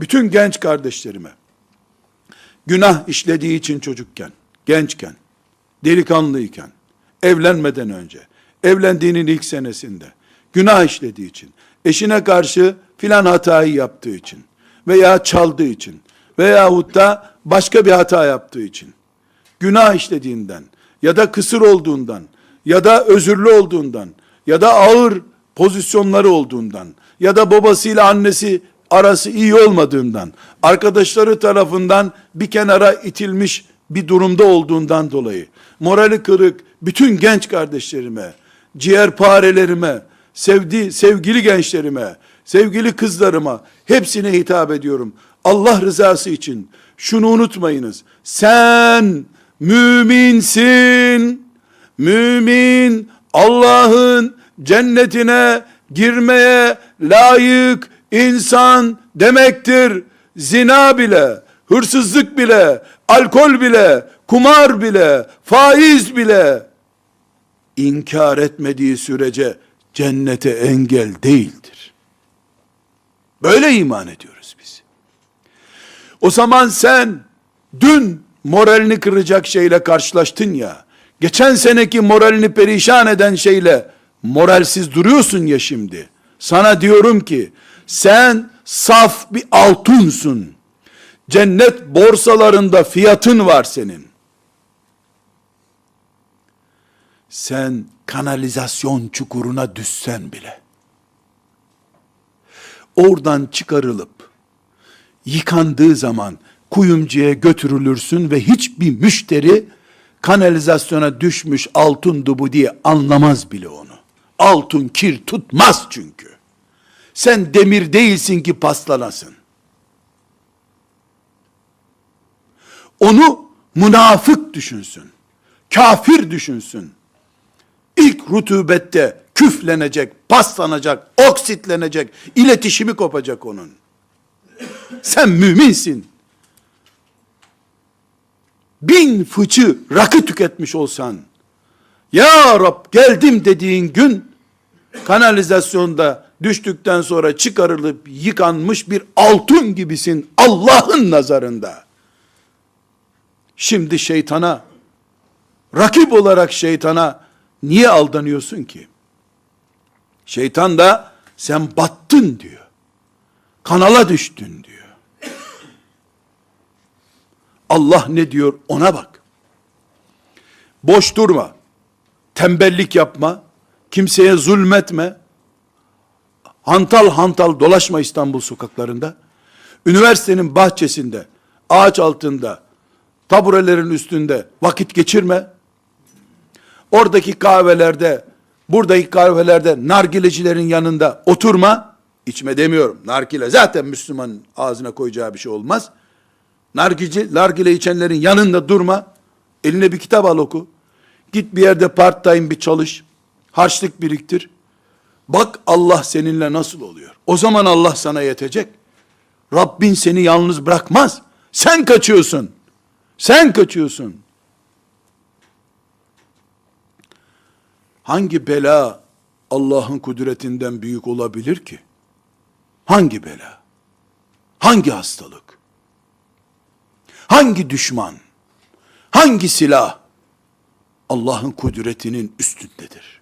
bütün genç kardeşlerime, günah işlediği için çocukken, gençken, delikanlıyken, evlenmeden önce, evlendiğinin ilk senesinde, günah işlediği için, eşine karşı filan hatayı yaptığı için, veya çaldığı için, veyahut da başka bir hata yaptığı için, günah işlediğinden, ya da kısır olduğundan, ya da özürlü olduğundan, ya da ağır pozisyonları olduğundan, ya da babasıyla annesi arası iyi olmadığından, arkadaşları tarafından bir kenara itilmiş bir durumda olduğundan dolayı, morali kırık bütün genç kardeşlerime, ciğerparelerime, sevdi, sevgili gençlerime, sevgili kızlarıma hepsine hitap ediyorum. Allah rızası için şunu unutmayınız. Sen müminsin. Mümin Allah'ın cennetine girmeye layık insan demektir. Zina bile, hırsızlık bile, alkol bile, kumar bile, faiz bile inkar etmediği sürece cennete engel değildir. Böyle iman ediyoruz biz. O zaman sen dün moralini kıracak şeyle karşılaştın ya, geçen seneki moralini perişan eden şeyle moralsiz duruyorsun ya şimdi. Sana diyorum ki sen saf bir altınsun. Cennet borsalarında fiyatın var senin. Sen kanalizasyon çukuruna düşsen bile oradan çıkarılıp yıkandığı zaman kuyumcuya götürülürsün ve hiçbir müşteri kanalizasyona düşmüş altın bu diye anlamaz bile onu. Altın kir tutmaz çünkü. Sen demir değilsin ki paslanasın. Onu münafık düşünsün. Kafir düşünsün. İlk rutubette küflenecek, paslanacak, oksitlenecek, iletişimi kopacak onun. Sen müminsin. Bin fıçı rakı tüketmiş olsan, Ya Rab geldim dediğin gün, kanalizasyonda düştükten sonra çıkarılıp yıkanmış bir altın gibisin Allah'ın nazarında. Şimdi şeytana, rakip olarak şeytana niye aldanıyorsun ki? Şeytan da sen battın diyor. Kanala düştün diyor. Allah ne diyor ona bak. Boş durma. Tembellik yapma. Kimseye zulmetme. Hantal hantal dolaşma İstanbul sokaklarında. Üniversitenin bahçesinde, ağaç altında, taburelerin üstünde vakit geçirme. Oradaki kahvelerde, buradaki kahvelerde nargilecilerin yanında oturma. İçme demiyorum. Nargile zaten Müslümanın ağzına koyacağı bir şey olmaz. Nargici, nargile içenlerin yanında durma. Eline bir kitap al oku. Git bir yerde part time bir çalış. Harçlık biriktir. Bak Allah seninle nasıl oluyor. O zaman Allah sana yetecek. Rabbin seni yalnız bırakmaz. Sen kaçıyorsun. Sen kaçıyorsun. Hangi bela Allah'ın kudretinden büyük olabilir ki? Hangi bela? Hangi hastalık? Hangi düşman? Hangi silah? Allah'ın kudretinin üstündedir.